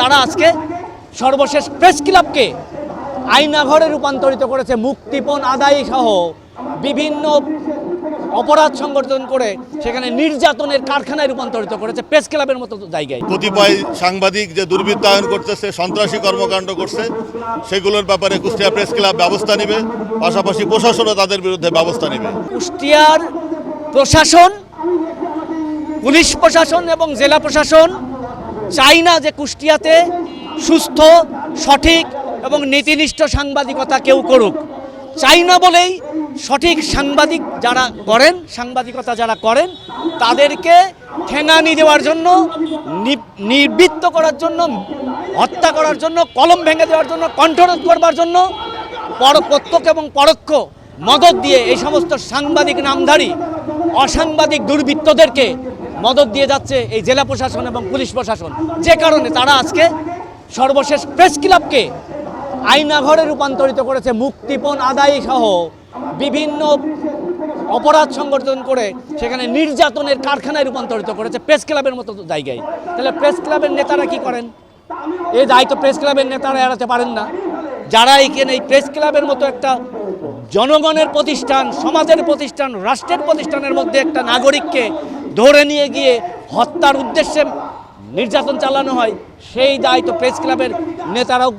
তারা আজকে সর্বশেষ প্রেস ক্লাবকে আয়নাঘরে রূপান্তরিত করেছে। মুক্তিপণ আদায় সহ বিভিন্ন অপরাধ সংগঠন করে সেখানে নির্যাতনের কারখানায় রূপান্তরিত করেছে প্রেস ক্লাবের মতো জায়গায়। কতিপয় সাংবাদিক যে দুর্বৃত্তায়ন করতেছে সন্ত্রাসী কর্মকাণ্ড করছে সেগুলোর ব্যাপারে কুষ্টিয়া প্রেস ক্লাব ব্যবস্থা নেবে পাশাপাশি প্রশাসনও তাদের বিরুদ্ধে ব্যবস্থা নেবে। কুষ্টিয়ার প্রশাসন পুলিশ প্রশাসন এবং জেলা প্রশাসন চাই না যে কুষ্টিয়াতে সুস্থ, সঠিক এবং নীতিনিষ্ঠ সাংবাদিকতা কেউ করুক। চাই না বলেই সঠিক সাংবাদিক যারা করেন, সাংবাদিকতা যারা করেন, তাদেরকে ঠেঙানি দেওয়ার জন্য নিবৃত্ত করার জন্য, হত্যা করার জন্য, কলম ভেঙে দেওয়ার জন্য, কণ্ঠরোধ করবার জন্য পর, প্রত্যক্ষ এবং পরোক্ষ মদত দিয়ে এই সমস্ত সাংবাদিক নামধারী, অসাংবাদিক দুর্বৃত্তদেরকে মদত দিয়ে যাচ্ছে এই জেলা প্রশাসন এবং পুলিশ প্রশাসন। যে কারণে তারা আজকে সর্বশেষ প্রেস ক্লাবকে আয়নাঘরে রূপান্তরিত করেছে। মুক্তিপণ আদায় সহ বিভিন্ন অপরাধ সংগঠন করে সেখানে নির্যাতনের কারখানায় রূপান্তরিত করেছে প্রেস ক্লাবের মতো জায়গায়। তাহলে প্রেস ক্লাবের নেতারা কি করেন? এই দায়িত্ব প্রেস ক্লাবের নেতারা এড়াতে পারেন না। যারা এখানে এই প্রেস ক্লাবের মতো একটা জনগণের প্রতিষ্ঠান, সমাজের প্রতিষ্ঠান, রাষ্ট্রের প্রতিষ্ঠানের মধ্যে একটা নাগরিককে ধরে নিয়ে গিয়ে হত্যার উদ্দেশ্যে নির্যাতন চালানো হয়, সেই দায়িত্ব প্রেস ক্লাবের নেতারাও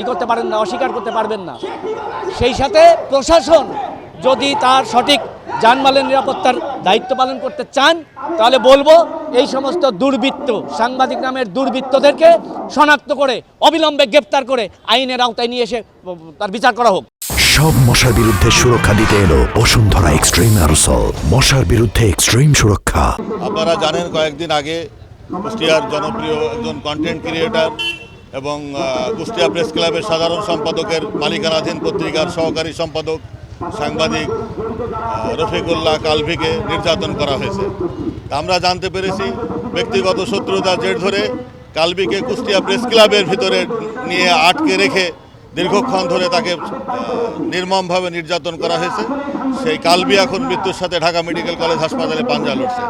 ই করতে পারেন না, অস্বীকার করতে পারবেন না। সেই সাথে প্রশাসন যদি তার সঠিক যানমালের নিরাপত্তার দায়িত্ব পালন করতে চান, তাহলে বলব এই সমস্ত দুর্বৃত্ত, সাংবাদিক নামের দুর্বৃত্তদেরকে শনাক্ত করে, অবিলম্বে গ্রেপ্তার করে আইনের আওতায় নিয়ে এসে তার বিচার করা হোক। সব মশার বিরুদ্ধে সুরক্ষা দিতে এলো বসুন্ধরা এক্সট্রিম অ্যারোসল। মশার বিরুদ্ধে এক্সট্রিম সুরক্ষা। আপনারা জানেন, কয়েকদিন আগে কুষ্টিয়ার জনপ্রিয় একজন কন্টেন্ট ক্রিয়েটার এবং কুষ্টিয়া প্রেস ক্লাবের সাধারণ সম্পাদকের মালিকানাধীন পত্রিকার সহকারী সম্পাদক, সাংবাদিক রফিকুল্লাহ কালভিকে নির্যাতন করা হয়েছে। আমরা জানতে পেরেছি, ব্যক্তিগত শত্রুতা জের ধরে কালভিকে কুষ্টিয়া প্রেস ক্লাবের ভিতরে নিয়ে আটকে রেখে দীর্ঘক্ষণ ধরে তাকে নির্মমভাবে নির্যাতন করা হয়েছে। সেই কালবি এখন মৃত্যুর সাথে ঢাকা মেডিকেল কলেজ হাসপাতালে পাঞ্জা লড়ছে।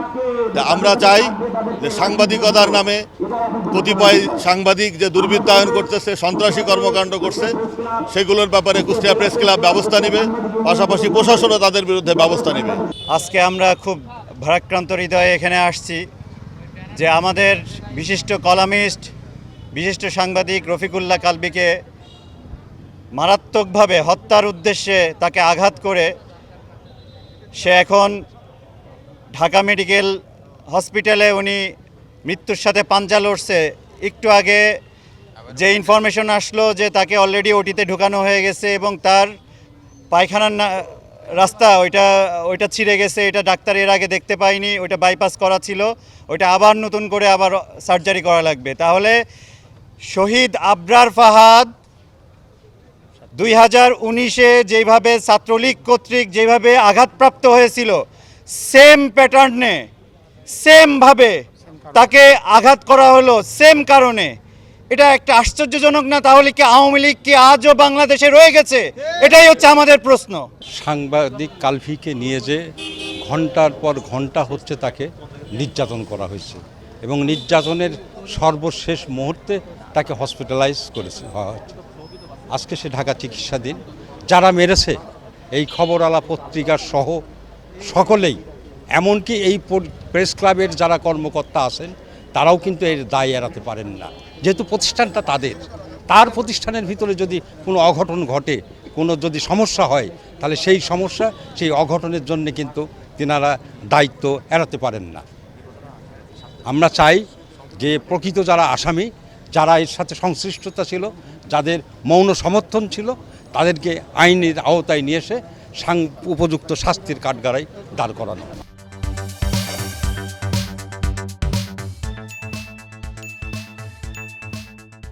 আমরা চাই যে সাংবাদিকতার নামে কতিপয় সাংবাদিক যে দুর্বৃত্তায়ন করতেছে সন্ত্রাসী কর্মকাণ্ড করছে, সেগুলোর ব্যাপারে কুষ্টিয়া প্রেস ক্লাব ব্যবস্থা নেবে, পাশাপাশি প্রশাসনও তাদের বিরুদ্ধে ব্যবস্থা নেবে। আজকে আমরা খুব ভারাক্রান্ত হৃদয়ে এখানে আসছি যে আমাদের বিশিষ্ট কলামিস্ট, বিশিষ্ট সাংবাদিক রফিকুল্লাহ কালবিকে মারাত্মকভাবে হত্যার উদ্দেশ্যে তাকে আঘাত করে সে এখন ঢাকা মেডিকেল হসপিটালে উনি মৃত্যুর সাথে পাঞ্জা লড়ছে। একটু আগে যে ইনফরমেশন আসলো যে তাকে অলরেডি ওটিতে ঢুকানো হয়ে গেছে এবং তার পায়খানার রাস্তা ওইটা ওইটা ছিঁড়ে গেছে, এটা ডাক্তার এর আগে দেখতে পাইনি, ওইটা বাইপাস করা ছিল, ওইটা আবার নতুন করে আবার সার্জারি করা লাগবে। তাহলে শহীদ আবরার ফাহাদ দুই হাজার উনিশে যেভাবে ছাত্রলীগ কর্তৃক যেভাবে আঘাতপ্রাপ্ত হয়েছিল সেম প্যাটার্নে সেমভাবে তাকে আঘাত করা হলো সেম কারণে। এটা একটা আশ্চর্যজনক না? তাহলে কি আওয়ামী লীগ কি আজও বাংলাদেশে রয়ে গেছে? এটাই হচ্ছে আমাদের প্রশ্ন। সাংবাদিক কালভিকে নিয়ে যে ঘণ্টার পর ঘণ্টা হচ্ছে তাকে নির্যাতন করা হয়েছে এবং নির্যাতনের সর্বশেষ মুহূর্তে তাকে হসপিটালাইজ করেছে, হওয়া হয়েছে। আজকে সে ঢাকা চিকিৎসাধীন, যারা মেরেছে, এই খবরালা পত্রিকার সহ সকলেই, এমনকি এই পর- প্রেস ক্লাবের যারা কর্মকর্তা আছেন, তারাও কিন্তু এর দায় এড়াতে পারেন না। যেহেতু প্রতিষ্ঠানটা তাদের, তার প্রতিষ্ঠানের ভিতরে যদি কোনো অঘটন ঘটে, কোনো যদি সমস্যা হয়, তাহলে সেই সমস্যা, সেই অঘটনের জন্য কিন্তু তিনারা দায়িত্ব এড়াতে পারেন না। আমরা চাই যে প্রকৃত যারা আসামি, যারা এর সাথে সংশ্লিষ্টতা ছিল যাদের মৌন সমর্থন ছিল তাদেরকে আইনের আওতায় নিয়ে এসে উপযুক্ত শাস্তির কাঠগাড়ায় দাঁড় করানো।